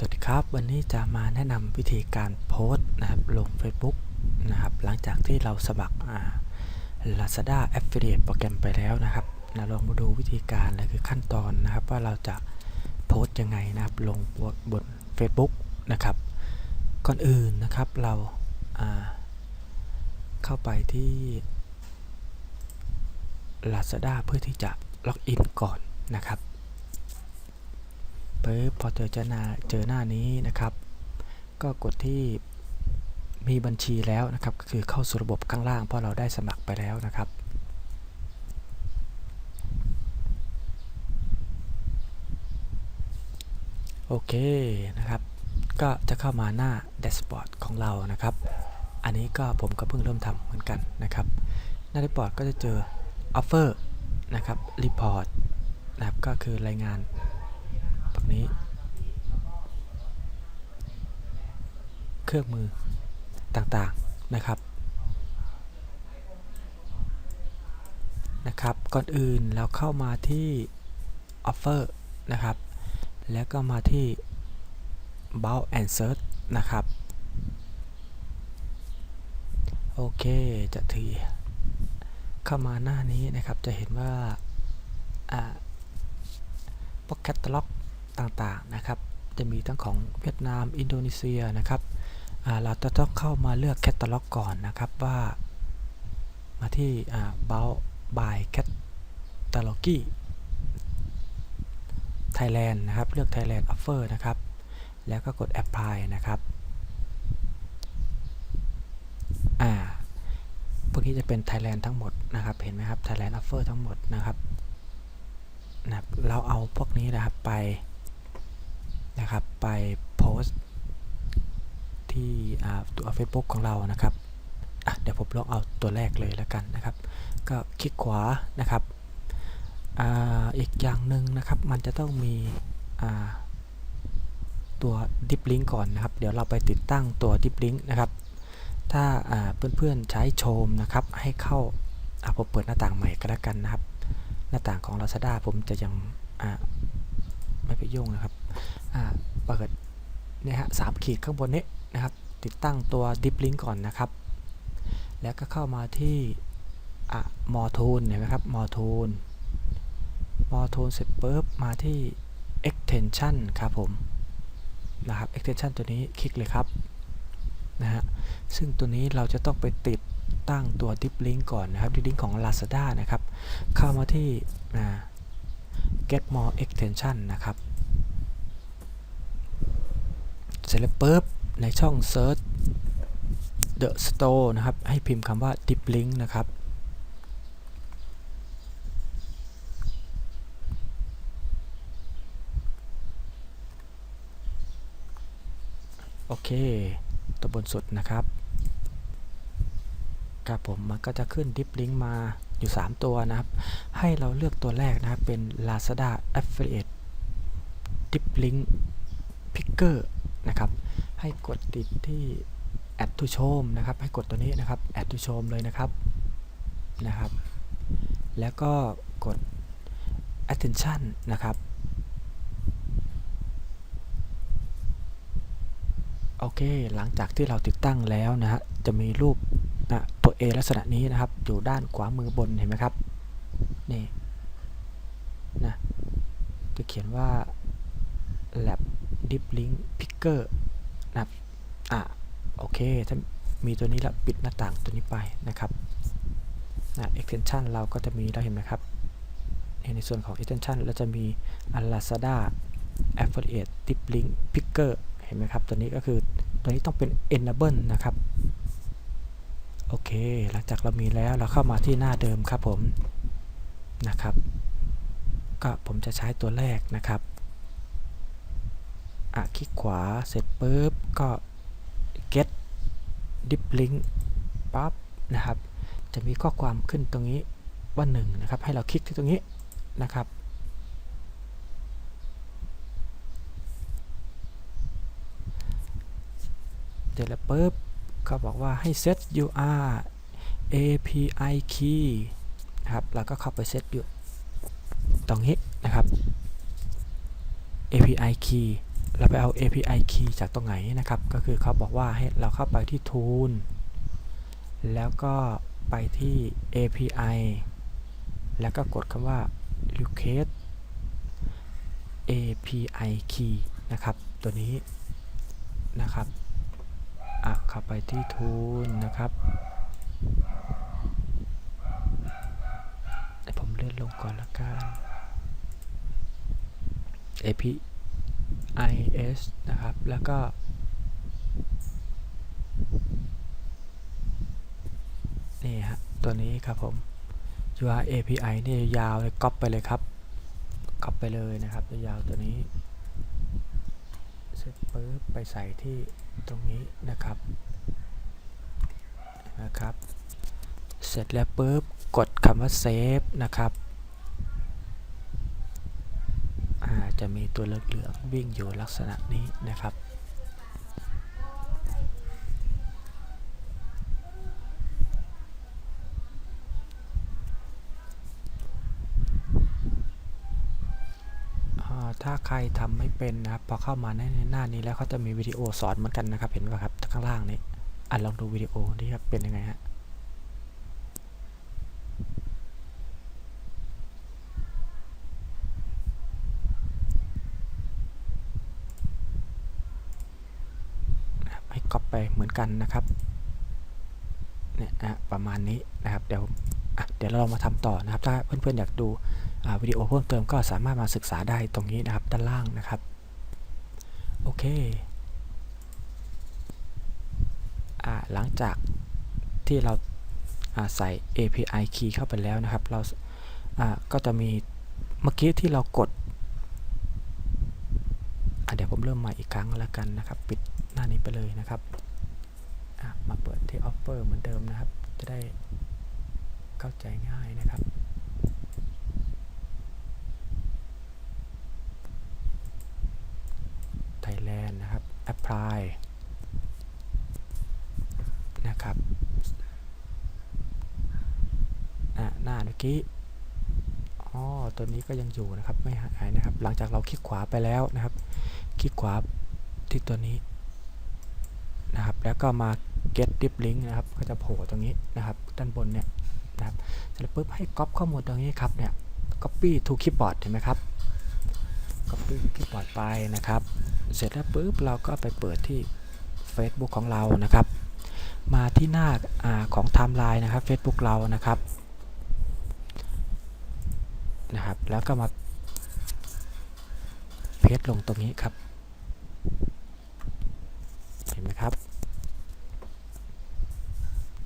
สวัสดีครับ วันนี้จะมาแนะนำวิธีการโพสต์นะครับลง Facebook นะครับหลังจากที่เราสมัครอ่า Lazada Affiliate โปรแกรมไปแล้วนะครับนะลองมาดูวิธีการและคือขั้นตอนนะครับ ว่าเราจะโพสต์ยังไงนะครับลงบน Facebook นะครับ ก่อนอื่นนะครับเราาเข้าไปที่ Lazada เพื่อที่จะล็อกอินก่อนนะครับ ปึ๊บพอเจอเจอหน้าเจอหน้านี้นะครับ ก็กดที่มีบัญชีแล้วนะครับก็คือเข้าสู่ระบบข้างล่างเพราะเราได้สมัครไปแล้วนะครับโอเคนะครับ ก็จะเข้ามาหน้าแดชบอร์ดของเรานะครับ อันนี้ก็ผมก็เพิ่งเริ่มทำเหมือนกันนะครับ หน้าแดชบอร์ดก็จะเจอ Offer นะครับ Report นะครับก็คือรายงาน แบนี้ เครื่องมือต่างๆนะครับนะครับ ก่อนอื่นเราเข้ามาที่ Offer นะครับ แล้วก็มาที่ b o u and Search นะครับ โอเค จะทีเข้ามาหน้านี้นะครับ จะเห็นว่าอ่าพวกแค ต่างๆนะครับ จะมีทั้งของเวียดนาม อินโดนีเซียนะครับ เราจะต้องเข้ามาเลือกแคตตาล็อกก่อนนะครับว่ามาที่อ่า b o u by Cataloggy Thailand นะครับ เลือก Thailand Offer นะครับ แล้วก็กด Apply นะครับอ่าพวกนี้จะเป็น Thailand ทั้งหมดนะครับ เห็นไหมครับ Thailand Offer ทั้งหมดนะครับนะครับ เราเอาพวกนี้นะครับไป นะครับ ไปโพสต์ที่ตัว Facebook ของเรานะครับเดี๋ยวผมลองเอาตัวแรกเลยแล้วกันนะครับ ก็คลิกขวานะครับออีกอย่างหนึ่งนะครับ มันจะต้องมีตัว Deep Link ก่อนนะครับ เดี๋ยวเราไปติดตั้งตัว Deep Link นะครับ ถ้าเพื่อนๆใช้โชมนะครับ ให้เข้าผมเปิดหน้าต่างใหม่ก็แล้วกันนะครับ หน้าต่างของ Lazada ผมจะยังไม่ไปยุ่งนะครับ เปิดเนี่ยฮะสามขีดข้างบนนี้นะครับ ติดตั้งตัว Deep Link ก่อนนะครับ แล้วก็เข้ามาที่มอทูนเห็นไหมครับมอทูนมอทูนเสร็จปุ๊บมาที่ extension ครับผมนะครับ extension ตัวนี้คลิกเลยครับนะฮะซึ่งตัวนี้เราจะต้องไปติดตั้งตัว Deep Link ก่อนนะครับ Deep Link ของ Lazada นะครับ เข้ามาที่ get more extension นะครับ เสร็จแล้วปุ๊บในช่อง search the store นะครับ ให้พิมพ์คำว่า Deep Link นะครับ โอเค ตัวบนสุดนะครับ ครับผม มันก็จะขึ้น Deep Link มาอยู่ 3 ตัวนะครับ ให้เราเลือกตัวแรกนะครับ เป็น Lazada Affiliate Deep Link Picker นะครับ ให้กดติดที่ Add to Show นะครับ ให้กดตัวนี้นะครับ Add to Show เลยนะครับ นะครับ แล้วก็กด Attention นะครับ โอเค หลังจากที่เราติดตั้งแล้วนะฮะ จะมีรูปนะตัว A ลักษณะนี้นะครับ อยู่ด้านขวามือบนเห็นไหมครับ นี่ นะ จะเขียนว่า lab deep link picker นะครับอะโอเค ถ้ามีตัวนี้แล้วปิดหน้าต่างตัวนี้ไปนะครับนะ extension เราก็จะมีเราเห็นไหมครับ ในส่วนของ extension เราจะมี Lazada affiliate deep link picker เห็นไหมครับ ตัวนี้ก็คือตัวนี้ต้องเป็น enable นะครับ โอเค หลังจากเรามีแล้วเราเข้ามาที่หน้าเดิมครับผมนะครับ ก็ผมจะใช้ตัวแรกนะครับ คลิกขวาเสร็จปุ๊บก็ get deep link ปั๊บนะครับ จะมีข้อความขึ้นตรงนี้ว่า1นนะครับ ให้เราคลิกที่ตรงนี้นะครับเสร็จแล้วปุ๊บเขาบอกว่าให้ set UR API key นะครับแล้วก็เข้าไป set อยู่ตรงนี้นะครับ API key เราไปเอา API key จากตรงไหนนะครับ ก็คือเขาบอกว่าให้เราเข้าไปที่ tool แล้วก็ไปที่ API แล้วก็กดคำว่า request API key นะครับ ตัวนี้นะครับอะเข้าไปที่ tool นะครับผมเลื่อนลงก่อนละกัน API i s นะครับ แล้วก็ นี่ฮะ ตัวนี้ครับผม UR API นี่ยาวเลยก๊อปไปเลยครับก๊อปไปเลยนะครับ ยาวตัวนี้ เสร็จปุ๊บไปใส่ที่ตรงนี้นะครับ นะครับ เสร็จแล้วปุ๊บกดคำว่า save นะครับ อ่า จะมีตัวเหลืองๆวิ่งอยู่ลักษณะนี้นะครับถ้าใครทำไม่เป็นนะครับพอเข้ามาในหน้านี้แล้วเขาจะมีวิดีโอสอนเหมือนกันนะครับ เห็นไหมครับข้างล่างนี้อะลองดูวิดีโอดีครับเป็นยังไงฮะ นะครับให้ก๊อปไปเหมือน กันนะครับเนี่ยประมาณนี้นะครับเดี๋ยวเดี๋ยวเรามาทำต่อนะครับ ถ้าเพื่อนๆอยากดูวิดีโอเพิ่มเติมก็สามารถมาศึกษาได้ตรงนี้นะครับ ด้านล่างนะครับ โอเคอหลังจากที่เราาใส่ API key เข้าไปแล้วนะครับ เราาก็จะมีเมื่อกี้ที่เรากดเดี๋ยวผมเริ่มใหม่อีกครั้งแล้วกันนะครับ ปิดหน้านี้ไปเลยนะครับ มาเปิดที่ offer เหมือนเดิมนะครับ จะได้เข้าใจง่ายนะครับ Thailand นะครับ apply นะครับอะหน้าเมื่อกี้อ๋อตัวนี้ก็ยังอยู่นะครับ ไม่หายนะครับ หลังจากเราคลิกขวาไปแล้วนะครับ คลิกขวาที่ตัวนี้นะครับ แล้วก็มา get deep link นะครับ ก็จะโผล่ตรงนี้นะครับ ด้านบนเนี่ยนะครับ เสร็จแล้วปุ๊บให้ก๊อปข้อมูลตรงนี้ครับเนี่ย copy to keyboard เห็นไหมครับ copy to keyboard ไปนะครับ เสร็จแล้วปุ๊บเราก็ไปเปิดที่ Facebook ของเรานะครับ มาที่หน้าอาของ Timeline นะครับ Facebook เรานะครับนะครับ แล้วก็มาเพจลงตรงนี้ครับ เห็นไหมครับ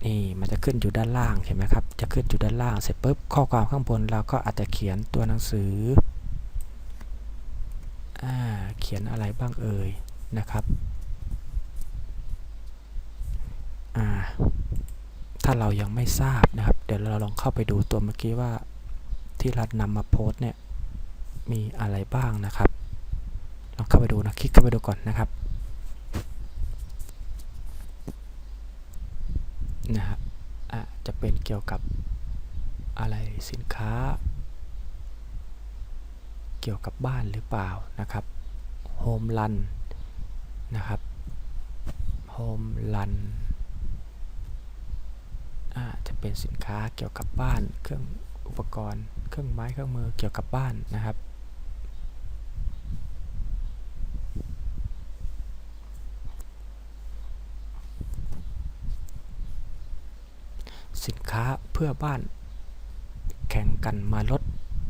นี่มันจะ ขึ้นอยู่ด้านล่างเห็นไหมครับ จะขึ้นอยู่ด้านล่างเสร็จปุ๊บข้อความข้างบนเราก็อาจจะเขียนตัวหนังสืออ่าเขียนอะไรบ้างเอ่ยนะครับอ่าถ้าเรายังไม่ทราบนะครับ เดี๋ยวเราลองเข้าไปดูตัวเมื่อกี้ว่าที่รัฐนำมาโพสเนี่ยมีอะไรบ้างนะครับลองเข้าไปดูนะคลิกเข้าไปดูก่อนนะครับนะครับ จะเป็นเกี่ยวกับอะไรสินค้า เกี่ยวกับบ้านหรือเปล่านะครับโฮมรันนะครับโฮมรันจะเป็นสินค้าเกี่ยวกับบ้านเครื่องอุปกรณ์ เครื่องไม้เครื่องมือเกี่ยวกับบ้านนะครับ สินค้าเพื่อบ้าน แข่งกันมาลด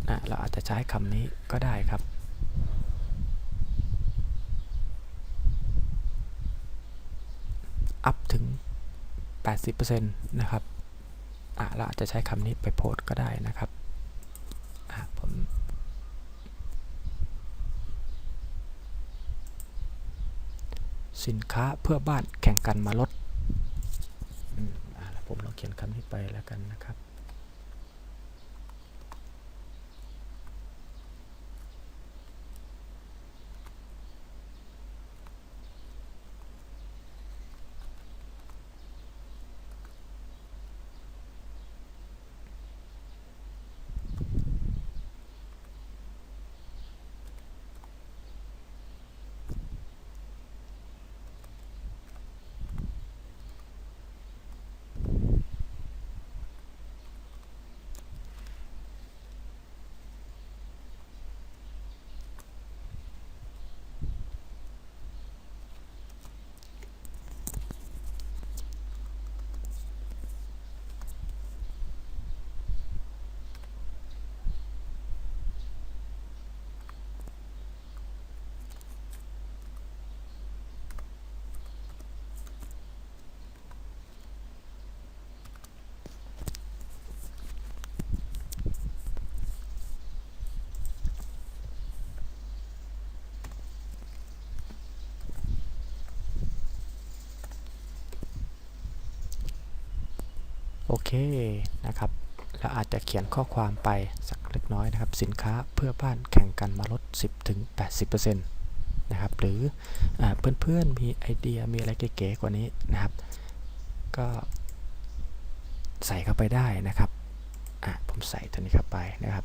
อะเราอาจจะใช้คำนี้ก็ได้ครับ อัพถึง 80%นะครับอะเราอาจจะใช้คำนี้ไปโพสก็ได้นะครับอะผมสินค้าเพื่อบ้านแข่งกันมาลดอืมอะแล้วผมลองเขียนคำนี้ไปแล้วกันนะครับ โอเคนะครับเราอาจจะเขียนข้อความไปสักเล็กน้อยนะครับ สินค้าเพื่อบ้านแข่งกันมาลด 10-80%นะครับหรืออเพื่อนๆมีไอเดียมีอะไรเก๋ๆกว่านี้นะครับ ก็ใส่เข้าไปได้นะครับผมใส่ตัวนี้เข้าไปนะครับ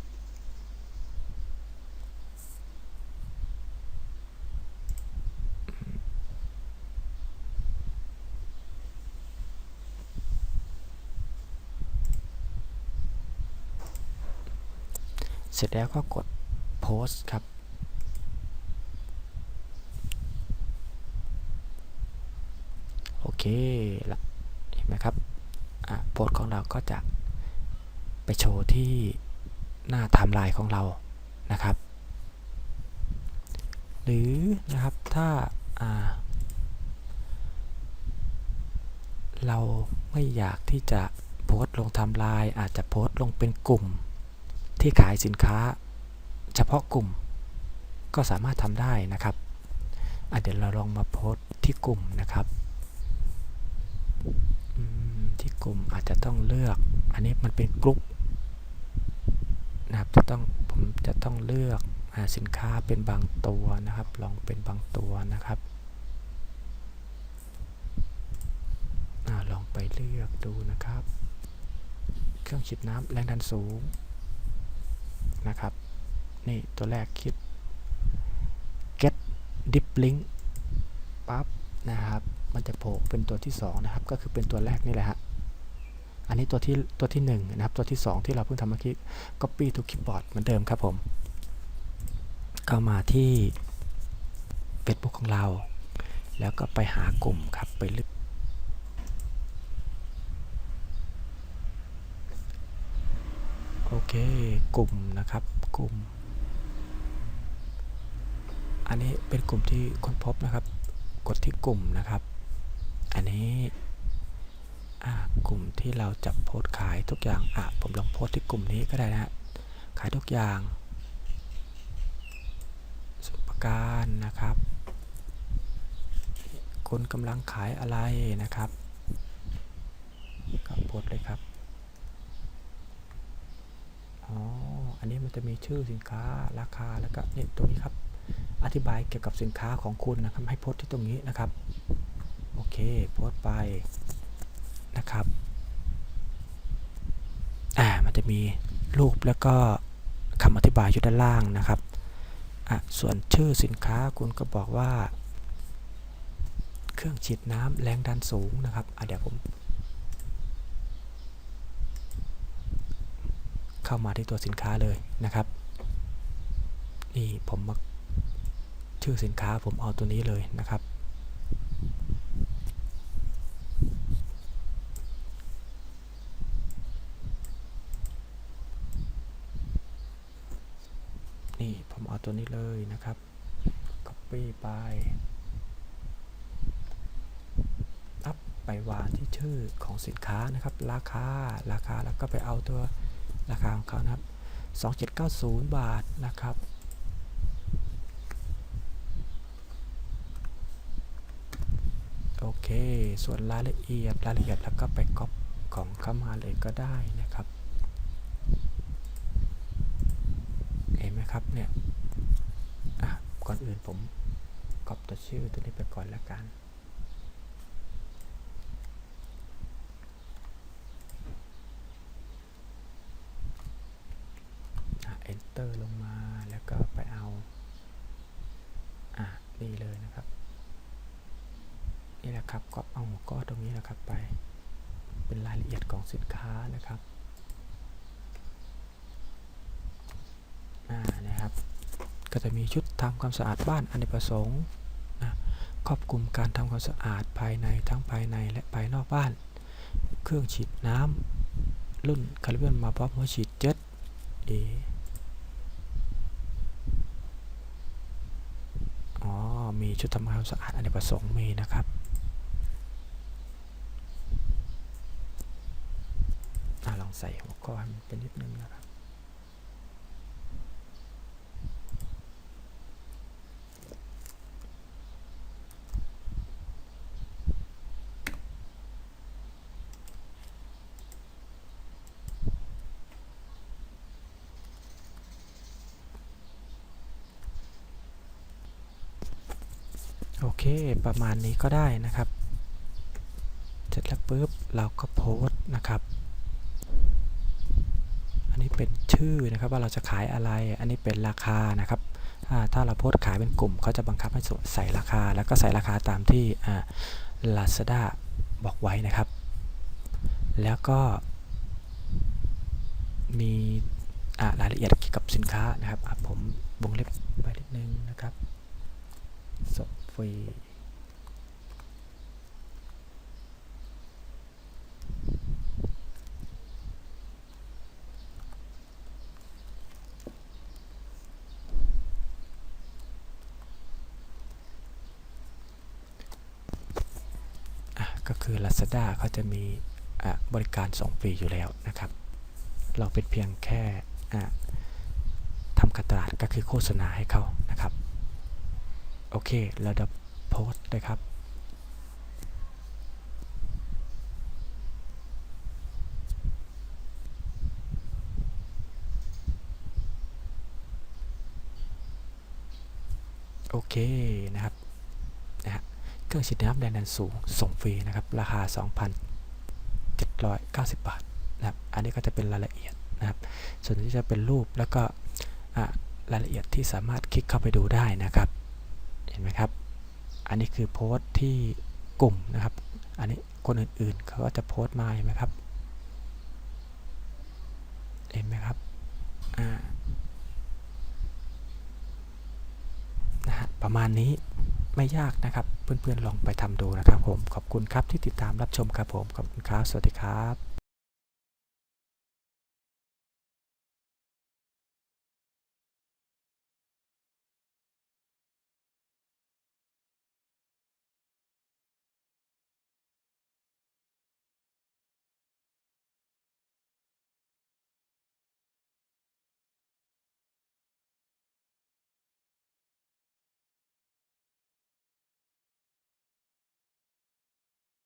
เสร็จแล้วก็กดโพสต์ครับ โอเคละเห็นไหมครับโพสต์ของเราก็จะไปโชว์ที่หน้าไทม์ไลน์ของเรานะครับ หรือนะครับถ้าาเราไม่อยากที่จะโพสต์ลงไทม์ไลน์อาจจะโพสต์ลงเป็นกลุ่ม ที่ขายสินค้าเฉพาะกลุ่ม ก็สามารถทำได้นะครับเดี๋ยวเราลองมาโพสที่กลุ่มนะครับที่กลุ่มอาจจะต้องเลือก อันนี้มันเป็นกลุ่มนะครับจะต้องผมจะต้องเลือกอาสินค้าเป็นบางตัวนะครับ ลองเป็นบางตัวนะครับอลองไปเลือกดูนะครับ เครื่องฉีดน้ำแรงดันสูง นะครับ นี่ตัวแรกคิด get deep link ปั๊บนะครับ มันจะโผล่เป็นตัวที่ 2 นะครับ ก็คือเป็นตัวแรกนี่แหละฮะ อันนี้ตัวที่ตัวที่ 1 นะครับ ตัวที่ 2 ที่เราเพิ่งทำเมื่อกี้ copy to clipboard เหมือนเดิมครับผม เข้ามาที่ Facebook ของเรา แล้วก็ไปหากลุ่มครับ ไปลึก โอเค กลุ่มนะครับกลุ่ม อันนี้เป็นกลุ่มที่ค้นพบนะครับ กดที่กลุ่มนะครับ อันนี้กลุ่มที่เราจะโพสขายทุกอย่างอะผมลองโพสที่กลุ่มนี้ก็ได้นะขายทุกอย่างสุปการนะครับ คนกำลังขายอะไรนะครับก็โพสเลยครับ อ๋อ อันนี้มันจะมีชื่อสินค้าราคาแล้วก็เนี่ยตรงนี้ครับ อธิบายเกี่ยวกับสินค้าของคุณนะครับ ให้โพสต์ที่ตรงนี้นะครับ โอเค โพสต์ไปนะครับ อ่า มันจะมีรูปแล้วก็คำอธิบายอยู่ด้านล่างนะครับ อะ ส่วนชื่อสินค้าคุณก็บอกว่า เครื่องฉีดน้ำแรงดันสูงนะครับ อะเดี๋ยวผม เข้ามาที่ตัวสินค้าเลยนะครับ นี่ผมมาชื่อสินค้าผมเอาตัวนี้เลยนะครับ นี่ผมเอาตัวนี้เลยนะครับ copy ไปอัพไปวางที่ชื่อของสินค้านะครับ ราคา ราคาแล้วก็ไปเอาตัว ราคาของเขานะครับ 2790 บาทนะครับโอเค ส่วนรายละเอียดรายละเอียดแล้วก็ไปก๊อปของเข้ามาเลยก็ได้นะครับ เห็นไหมครับเนี่ยอะก่อนอื่นผมก๊อปตัวชื่อตัวนี้ไปก่อนแล้วกัน อะ enter ลงมาแล้วก็ไปเอา อะ นี่เลยนะครับ นะครับก็เอาหัวข้อตรงนี้นะครับไปเป็นรายละเอียดของสินค้านะครับอ่านะครับ ก็จะมีชุดทำความสะอาดบ้านอเนกประสงค์นะครอบคลุมการทำความสะอาดภายในทั้งภายในและภายนอกบ้าน เครื่องฉีดน้ำรุ่นคาริเบียนมาพร้อมหัวฉีดเจ็ตเออ๋อมีชุดทำความสะอาดอเนกประสงค์มีนะครับ ใส่หัวข้อให้มันเปนิดนึงนะครับ โอเค ประมาณนี้ก็ได้นะครับ เสร็จแล้วปุ๊บเราก็โพสต์นะครับ เป็นชื่อนะครับว่าเราจะขายอะไร อันนี้เป็นราคานะครับ ถ้าเราโพสขายเป็นกลุ่มเขาจะบังคับให้ใส่ราคา แล้วก็ใส่ราคาตามที่อ่า Lazada บอกไว้นะครับ แล้วก็มีรายละเอียดเกี่ยวกับสินค้านะครับ ผมวงเล็บไว้นิดนึงนะครับส่งฟรี ก็คือ Lazada เขาจะมีะบริการส่งฟรีอยู่แล้วนะครับ เราเป็นเพียงแค่ทำการตลาดก็คือโฆษณาให้เขานะครับ โอเค เราจะโพสต์เลยครับโอเคนะครับ เครื่องฉีดน้ำแรงดันสูงส่งฟรีนะครับ ราคา 2,790 บาทนะครับ อันนี้ก็จะเป็นรายละเอียดนะครับ ส่วนที่จะเป็นรูปแล้วก็รายละเอียดที่สามารถคลิกเข้าไปดูได้นะครับ เห็นไหมครับ อันนี้คือโพสต์ที่กลุ่มนะครับ อันนี้คนอื่นๆเขาก็จะโพสต์มาเห็นไหมครับ เห็นไหมครับอ่านะฮะประมาณนี้ไม่ยากนะครับ เพื่อนๆลองไปทำดูนะครับผมขอบคุณครับที่ติดตามรับชมครับผมขอบคุณครับสวัสดีครับ